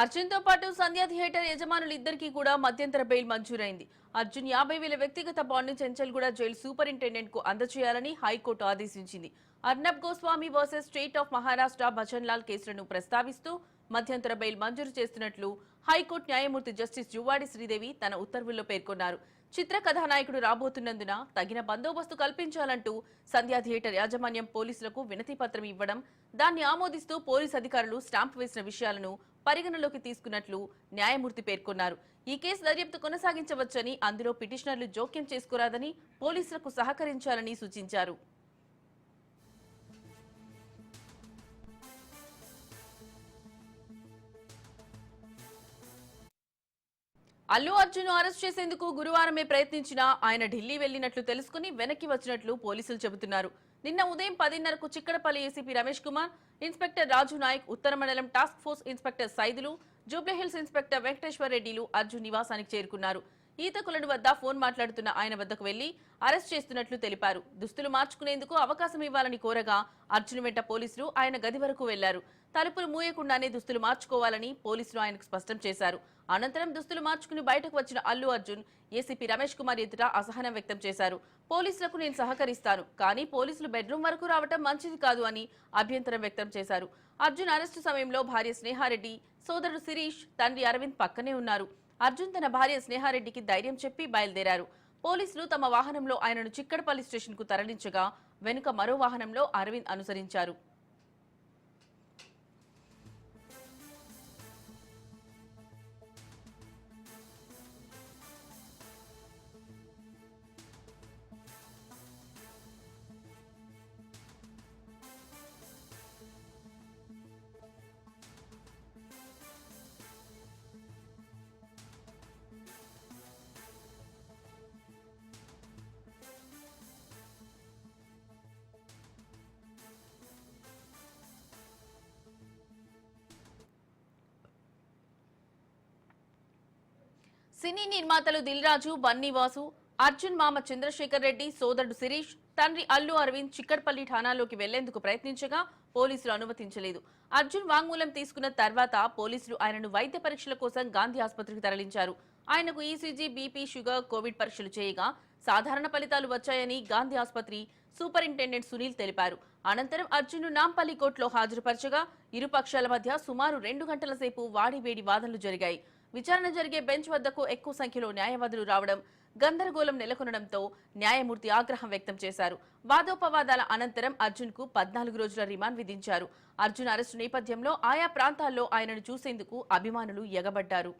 అర్జున్తో పాటు సంధ్యా థియేటర్ యజమానులు ఇద్దరికీ కూడా మధ్యంతర బెయిల్ మంజూరైంది. అర్జున్ యాభై వేల వ్యక్తిగత బాండ్ని చెంచల్గూడ జైలు సూపరింటెండెంట్కు అందజేయాలని హైకోర్టు ఆదేశించింది. Arnab Goswami versus state of Maharashtra Bhajan Lal కేసులను ప్రస్తావిస్తూ మధ్యంతర బెయిల్ మంజూరు చేస్తున్నట్లు హైకోర్టు న్యాయమూర్తి జస్టిస్ జువాడి శ్రీదేవి తన ఉత్తర్వుల్లో పేర్కొన్నారు. చిత్ర కథానాయకుడు రాబోతున్నందున తగిన బందోబస్తు కల్పించాలంటూ సంధ్యా థియేటర్ యాజమాన్యం పోలీసులకు వినతి పత్రం ఇవ్వడం దాన్ని ఆమోదిస్తూ పోలీస్ అధికారులు స్టాంప్ వేసిన విషయాలను పరిగణలోకి తీసుకున్నట్లు న్యాయమూర్తి పేర్కొన్నారు. ఈ కేసు దర్యాప్తు కొనసాగించవచ్చని అందులో పిటిషనర్లు జోక్యం చేసుకోరాదని పోలీసులకు సహకరించాలని సూచించారు. అల్లు అర్జున్ అరెస్ట్ చేసేందుకు గురువారమే ప్రయత్నించినా ఆయన ఢిల్లీ వెళ్ళినట్లు తెలుసుకుని వెనక్కి వచ్చినట్లు పోలీసులు చెబుతున్నారు. నిన్న ఉదయం పదిన్నరకు చిక్కడపల్లి ఏసీపీ రమేష్ కుమార్ ఇన్స్పెక్టర్ రాజు నాయక్ ఉత్తర మండలం task force inspector Saidulu Jubilee Hills inspector Venkateswara రెడ్డిలు అర్జున్ నివాసానికి చేరుకున్నారు. ఈతకులను వద్ద ఫోన్ మాట్లాడుతున్న ఆయన వద్దకు వెళ్ళి అరెస్ట్ చేస్తున్నట్లు తెలిపారు. దుస్తులు మార్చుకునేందుకు అవకాశం ఇవ్వాలని కోరగా అర్జున్ వెంట పోలీసులు ఆయన గది వరకు వెళ్ళారు. తలుపులు మూయకుండానే దుస్తులు మార్చుకోవాలని పోలీసులు ఆయనకు స్పష్టం చేశారు. అనంతరం దుస్తులు మార్చుకుని బయటకు వచ్చిన అల్లు అర్జున్ ఏసీపీ రమేష్ కుమార్ ఎదుట అసహనం వ్యక్తం చేశారు. పోలీసులకు నేను సహకరిస్తాను కానీ పోలీసులు బెడ్రూమ్ వరకు రావటం మంచిది కాదు అని అభ్యంతరం వ్యక్తం చేశారు. అర్జున్ అరెస్టు సమయంలో భార్య స్నేహారెడ్డి సోదరుడు శిరీష్ తండ్రి అరవింద్ పక్కనే ఉన్నారు. అర్జున్ తన భార్య స్నేహారెడ్డికి ధైర్యం చెప్పి బయలుదేరారు. పోలీసులు తమ వాహనంలో ఆయనను చిక్కడపల్లి స్టేషన్కు తరలించగా వెనుక మరో వాహనంలో అరవింద్ అనుసరించారు. సినీ నిర్మాతలు దిల్ రాజు బన్నీవాసు అర్జున్ మామ చంద్రశేఖర్ రెడ్డి సోదరుడు శిరీష్ తండ్రి అల్లు అరవింద్ చిక్కడపల్లి ఠానాలోకి వెళ్ళేందుకు ప్రయత్నించగా పోలీసులు అనుమతించలేదు. అర్జున్ వాంగ్మూలం తీసుకున్న తర్వాత పోలీసులు ఆయనను వైద్య పరీక్షల కోసం గాంధీ ఆసుపత్రికి తరలించారు. ఆయనకు ఈసీజీ బీపీ షుగర్ కోవిడ్ పరీక్షలు చేయగా సాధారణ ఫలితాలు వచ్చాయని గాంధీ ఆసుపత్రి సూపరింటెండెంట్ సునీల్ తెలిపారు. అనంతరం అర్జున్ను నాంపల్లి కోర్టులో హాజరుపరచగా ఇరు పక్షాల మధ్య సుమారు రెండు గంటల సేపు వాడివేడి వాదనలు జరిగాయి. విచారణ జరిగే బెంచ్ వద్దకు ఎక్కువ సంఖ్యలో న్యాయవాదులు రావడం గందరగోళం నెలకొనడంతో న్యాయమూర్తి ఆగ్రహం వ్యక్తం చేశారు. వాదోపవాదాల అనంతరం అర్జున్కు పద్నాలుగు రోజుల రిమాండ్ విధించారు. అర్జున్ అరెస్టు నేపథ్యంలో ఆయా ప్రాంతాల్లో ఆయనను చూసేందుకు అభిమానులు ఎగబడ్డారు.